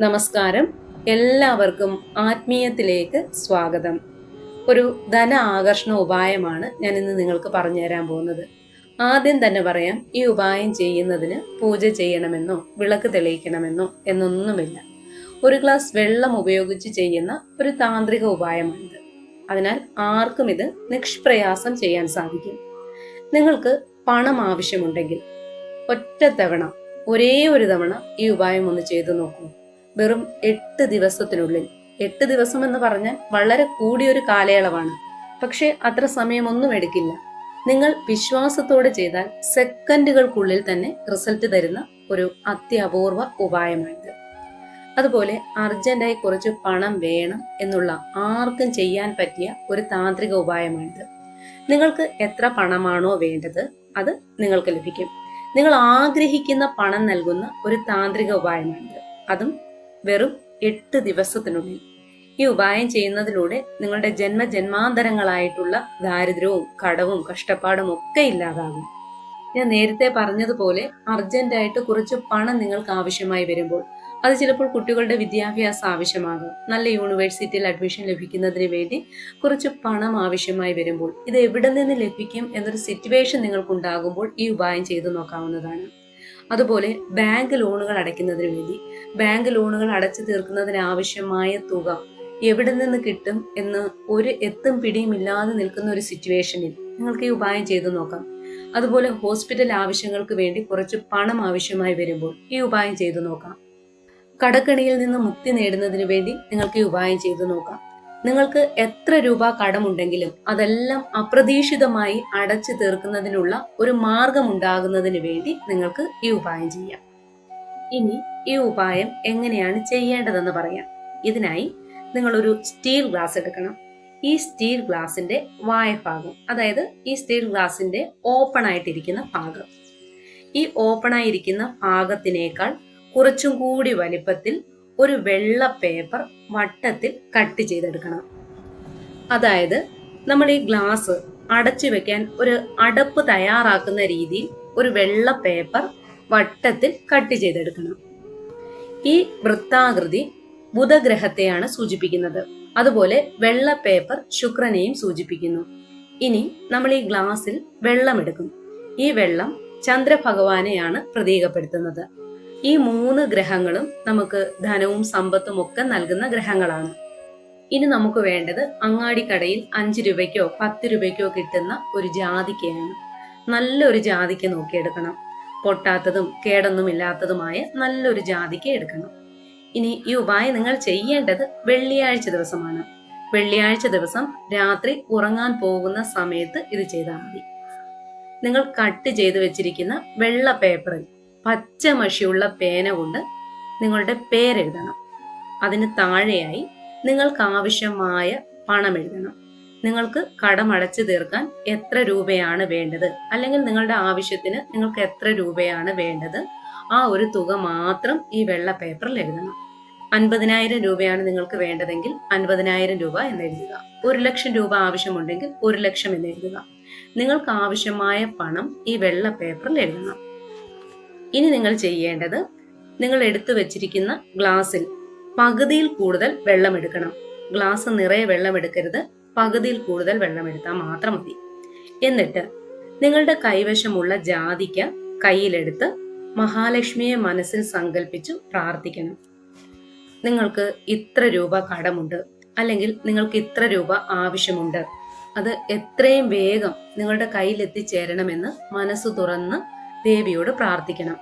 നമസ്കാരം. എല്ലാവർക്കും ആത്മീയത്തിലേക്ക് സ്വാഗതം. ഒരു ധന ആകർഷണ ഉപായമാണ് ഞാൻ ഇന്ന് നിങ്ങൾക്ക് പറഞ്ഞു തരാൻ പോകുന്നത്. ആദ്യം തന്നെ പറയാം ഈ ഉപായം ചെയ്യുന്നതിന് പൂജ ചെയ്യണമെന്നോ വിളക്ക് തെളിയിക്കണമെന്നോ എന്നൊന്നുമില്ല. ഒരു ഗ്ലാസ് വെള്ളം ഉപയോഗിച്ച് ചെയ്യുന്ന ഒരു താന്ത്രിക ഉപായമാണിത്. അതിനാൽ ആർക്കും ഇത് നിഷ്പ്രയാസം ചെയ്യാൻ സാധിക്കും. നിങ്ങൾക്ക് പണം ആവശ്യമുണ്ടെങ്കിൽ ഒറ്റ തവണ ഒരേ ഒരു തവണ ഈ ഉപായം ഒന്ന് ചെയ്തു നോക്കൂ. വെറും എട്ട് ദിവസത്തിനുള്ളിൽ. എട്ട് ദിവസം എന്ന് പറഞ്ഞാൽ വളരെ കൂടിയൊരു കാലയളവാണ്. പക്ഷേ അത്ര സമയമൊന്നും എടുക്കില്ല. നിങ്ങൾ വിശ്വാസത്തോടെ ചെയ്താൽ സെക്കൻഡുകൾക്കുള്ളിൽ തന്നെ റിസൾട്ട് തരുന്ന ഒരു അത്യപൂർവ ഉപായമാണിത്. അതുപോലെ അർജന്റായി കുറച്ച് പണം വേണം എന്നുള്ള ആർക്കും ചെയ്യാൻ പറ്റിയ ഒരു താന്ത്രിക ഉപായമാണിത്. നിങ്ങൾക്ക് എത്ര പണമാണോ വേണ്ടത് അത് നിങ്ങൾക്ക് ലഭിക്കും. നിങ്ങൾ ആഗ്രഹിക്കുന്ന പണം നൽകുന്ന ഒരു താന്ത്രിക ഉപായമാണിത്. അതും വെറും എട്ട് ദിവസത്തിനുള്ളിൽ. ഈ ഉപായം ചെയ്യുന്നതിലൂടെ നിങ്ങളുടെ ജന്മ ജന്മജന്മാന്തരങ്ങളായിട്ടുള്ള ദാരിദ്ര്യവും കടവും കഷ്ടപ്പാടും ഒക്കെ ഇല്ലാതാകും. ഞാൻ നേരത്തെ പറഞ്ഞതുപോലെ അർജന്റായിട്ട് കുറച്ച് പണം നിങ്ങൾക്ക് ആവശ്യമായി വരുമ്പോൾ അത് ചിലപ്പോൾ കുട്ടികളുടെ വിദ്യാഭ്യാസം ആവശ്യമാകും. നല്ല യൂണിവേഴ്സിറ്റിയിൽ അഡ്മിഷൻ ലഭിക്കുന്നതിന് വേണ്ടി കുറച്ച് പണം ആവശ്യമായി വരുമ്പോൾ ഇത് എവിടെ നിന്ന് ലഭിക്കും എന്നൊരു സിറ്റുവേഷൻ നിങ്ങൾക്കുണ്ടാകുമ്പോൾ ഈ ഉപായം ചെയ്തു നോക്കാവുന്നതാണ്. അതുപോലെ ബാങ്ക് ലോണുകൾ അടയ്ക്കുന്നതിന് വേണ്ടി. ബാങ്ക് ലോണുകൾ അടച്ചു തീർക്കുന്നതിന് ആവശ്യമായ തുക എവിടെ നിന്ന് കിട്ടും എന്ന് ഒരു എത്തും പിടിയും ഇല്ലാതെ നിൽക്കുന്ന ഒരു സിറ്റുവേഷനിൽ നിങ്ങൾക്ക് ഈ ഉപായം ചെയ്തു നോക്കാം. അതുപോലെ ഹോസ്പിറ്റൽ ആവശ്യങ്ങൾക്ക് വേണ്ടി കുറച്ച് പണം ആവശ്യമായി വരുമ്പോൾ ഈ ഉപായം ചെയ്തു നോക്കാം. കടക്കണിയിൽ നിന്ന് മുക്തി നേടുന്നതിന് വേണ്ടി നിങ്ങൾക്ക് ഈ ഉപായം ചെയ്തു നോക്കാം. നിങ്ങൾക്ക് എത്ര രൂപ കടമുണ്ടെങ്കിലും അതെല്ലാം അപ്രതീക്ഷിതമായി അടച്ചു തീർക്കുന്നതിനുള്ള ഒരു മാർഗമുണ്ടാകുന്നതിന് വേണ്ടി നിങ്ങൾക്ക് ഈ ഉപായം ചെയ്യാം. ഇനി ഈ ഉപായം എങ്ങനെയാണ് ചെയ്യേണ്ടതെന്ന് പറയാം. ഇതിനായി നിങ്ങൾ ഒരു സ്റ്റീൽ ഗ്ലാസ് എടുക്കണം. ഈ സ്റ്റീൽ ഗ്ലാസിന്റെ വായഭാഗം അതായത് ഈ സ്റ്റീൽ ഗ്ലാസിന്റെ ഓപ്പൺ ആയിട്ടിരിക്കുന്ന ഭാഗം. ഈ ഓപ്പൺ ആയിരിക്കുന്ന ഭാഗത്തിനേക്കാൾ കുറച്ചും കൂടി വലിപ്പത്തിൽ ഒരു വെള്ള പേപ്പർ വട്ടത്തിൽ കട്ട് ചെയ്തെടുക്കണം. അതായത് നമ്മൾ ഈ ഗ്ലാസ് അടച്ചു വെക്കാൻ ഒരു അടപ്പ് തയ്യാറാക്കുന്ന രീതിയിൽ ഒരു വെള്ള പേപ്പർ വട്ടത്തിൽ കട്ട് ചെയ്തെടുക്കണം. ഈ വൃത്താകൃതി ബുധഗ്രഹത്തെയാണ് സൂചിപ്പിക്കുന്നത്. അതുപോലെ വെള്ള പേപ്പർ ശുക്രനെയും സൂചിപ്പിക്കുന്നു. ഇനി നമ്മൾ ഈ ഗ്ലാസ്സിൽ വെള്ളമെടുക്കും. ഈ വെള്ളം ചന്ദ്രഭഗവാനെയാണ് പ്രതീകപ്പെടുത്തുന്നത്. ഈ മൂന്ന് ഗ്രഹങ്ങളും നമുക്ക് ധനവും സമ്പത്തും ഒക്കെ നൽകുന്ന ഗ്രഹങ്ങളാണ്. ഇനി നമുക്ക് വേണ്ടത് അങ്ങാടിക്കടയിൽ അഞ്ച് രൂപയ്ക്കോ പത്ത് രൂപയ്ക്കോ കിട്ടുന്ന ഒരു ജാതിക്കയാണ് നല്ലൊരു ജാതിക്ക നോക്കിയെടുക്കണം പൊട്ടാത്തതും കേടൊന്നും ഇല്ലാത്തതുമായ നല്ലൊരു ജാതിക്ക എടുക്കണം. ഇനി ഈ ഉപായം നിങ്ങൾ ചെയ്യേണ്ടത് വെള്ളിയാഴ്ച ദിവസമാണ്. വെള്ളിയാഴ്ച ദിവസം രാത്രി ഉറങ്ങാൻ പോകുന്ന സമയത്ത് ഇത് ചെയ്താൽ മതി. നിങ്ങൾ കട്ട് ചെയ്ത് വെച്ചിരിക്കുന്ന വെള്ള പേപ്പറിൽ പച്ച മഷിയുള്ള പേന കൊണ്ട് നിങ്ങളുടെ പേരെഴുതണം. അതിന് താഴെയായി നിങ്ങൾക്ക് ആവശ്യമായ പണം എഴുതണം. നിങ്ങൾക്ക് കടമടച്ചു തീർക്കാൻ എത്ര രൂപയാണ് വേണ്ടത്? അല്ലെങ്കിൽ നിങ്ങളുടെ ആവശ്യത്തിന് നിങ്ങൾക്ക് എത്ര രൂപയാണ് വേണ്ടത്? ആ ഒരു തുക മാത്രം ഈ വെള്ള പേപ്പറിൽ എഴുതണം. അൻപതിനായിരം രൂപയാണ് നിങ്ങൾക്ക് വേണ്ടതെങ്കിൽ അൻപതിനായിരം രൂപ എന്ന് എഴുതുക. ഒരു ലക്ഷം രൂപ ആവശ്യമുണ്ടെങ്കിൽ ഒരു ലക്ഷം എന്ന് എഴുതുക. നിങ്ങൾക്ക് ആവശ്യമായ പണം ഈ വെള്ള പേപ്പറിൽ എഴുതണം. ഇനി നിങ്ങൾ ചെയ്യേണ്ടത് നിങ്ങൾ എടുത്തു വെച്ചിരിക്കുന്ന ഗ്ലാസ്സിൽ പകുതിയിൽ കൂടുതൽ വെള്ളം എടുക്കണം. ഗ്ലാസ് നിറയെ വെള്ളം എടുക്കരുത്. പകുതിയിൽ കൂടുതൽ വെള്ളം എടുത്താൽ മാത്രം മതി. എന്നിട്ട് നിങ്ങളുടെ കൈവശമുള്ള ജാതിക്ക കയ്യിലെടുത്ത് മഹാലക്ഷ്മിയെ മനസ്സിൽ സങ്കല്പിച്ചു പ്രാർത്ഥിക്കണം. നിങ്ങൾക്ക് ഇത്ര രൂപ കടമുണ്ട്. അല്ലെങ്കിൽ നിങ്ങൾക്ക് ഇത്ര രൂപ ആവശ്യമുണ്ട്. അത് എത്രയും വേഗം നിങ്ങളുടെ കയ്യിൽ എത്തിച്ചേരണമെന്ന് മനസ്സ് തുറന്ന് ദേവിയോട് പ്രാർത്ഥിക്കണം.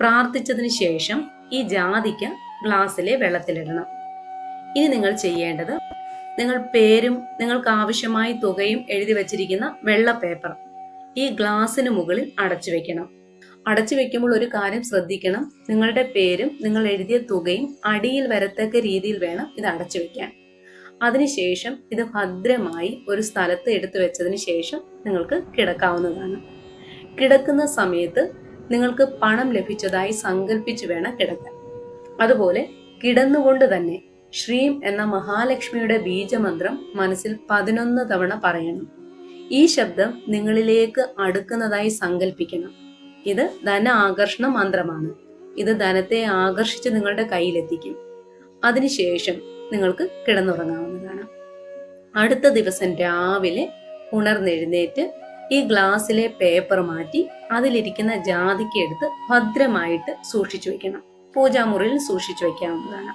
പ്രാർത്ഥിച്ചതിന് ശേഷം ഈ ജാതിക്ക ഗ്ലാസ്സിലെ വെള്ളത്തിലിടണം. ഇനി നിങ്ങൾ ചെയ്യേണ്ടത് നിങ്ങൾ പേരും നിങ്ങൾക്ക് ആവശ്യമായ തുകയും എഴുതി വച്ചിരിക്കുന്ന വെള്ള പേപ്പർ ഈ ഗ്ലാസ്സിന് മുകളിൽ അടച്ചു വെക്കണം. അടച്ചു വെക്കുമ്പോൾ ഒരു കാര്യം ശ്രദ്ധിക്കണം. നിങ്ങളുടെ പേരും നിങ്ങൾ എഴുതിയ തുകയും അടിയിൽ വരത്തക്ക രീതിയിൽ വേണം ഇത് അടച്ചു വെക്കാൻ. അതിനുശേഷം ഇത് ഭദ്രമായി ഒരു സ്ഥലത്ത് എടുത്തു വെച്ചതിന് ശേഷം നിങ്ങൾക്ക് കിടക്കാവുന്നതാണ്. കിടക്കുന്ന സമയത്ത് നിങ്ങൾക്ക് പണം ലഭിച്ചതായി സങ്കല്പിച്ചു വേണം കിടക്കാൻ. അതുപോലെ കിടന്നുകൊണ്ട് തന്നെ ശ്രീം എന്ന മഹാലക്ഷ്മിയുടെ ബീജമന്ത്രം മനസ്സിൽ പതിനൊന്ന് തവണ പറയണം. ഈ ശബ്ദം നിങ്ങളിലേക്ക് അടുക്കുന്നതായി സങ്കല്പിക്കണം. ഇത് ധന ആകർഷണ മന്ത്രമാണ്. ഇത് ധനത്തെ ആകർഷിച്ച് നിങ്ങളുടെ കയ്യിലെത്തിക്കും. അതിനുശേഷം നിങ്ങൾക്ക് കിടന്നുറങ്ങാവുന്നതാണ്. അടുത്ത ദിവസം രാവിലെ ഉണർന്നെഴുന്നേറ്റ് ഈ ഗ്ലാസ്സിലെ പേപ്പർ മാറ്റി അതിലിരിക്കുന്ന ജാതിക്ക എടുത്ത് ഭദ്രമായിട്ട് സൂക്ഷിച്ചു വെക്കണം. പൂജാമുറിയിൽ സൂക്ഷിച്ചു വെക്കാവുന്നതാണ്.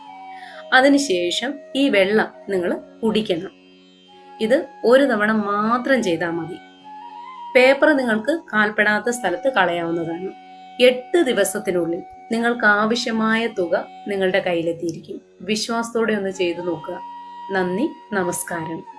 അതിനുശേഷം ഈ വെള്ളം നിങ്ങൾ കുടിക്കണം. ഇത് ഒരു തവണ മാത്രം ചെയ്താൽ മതി. പേപ്പർ നിങ്ങൾക്ക് കാൽപ്പെടാത്ത സ്ഥലത്ത് കളയാവുന്നതാണ്. എട്ട് ദിവസത്തിനുള്ളിൽ നിങ്ങൾക്ക് ആവശ്യമായ തുക നിങ്ങളുടെ കയ്യിലെത്തിയിരിക്കും. വിശ്വാസത്തോടെ ഒന്ന് ചെയ്തു നോക്കുക. നന്ദി നമസ്കാരം.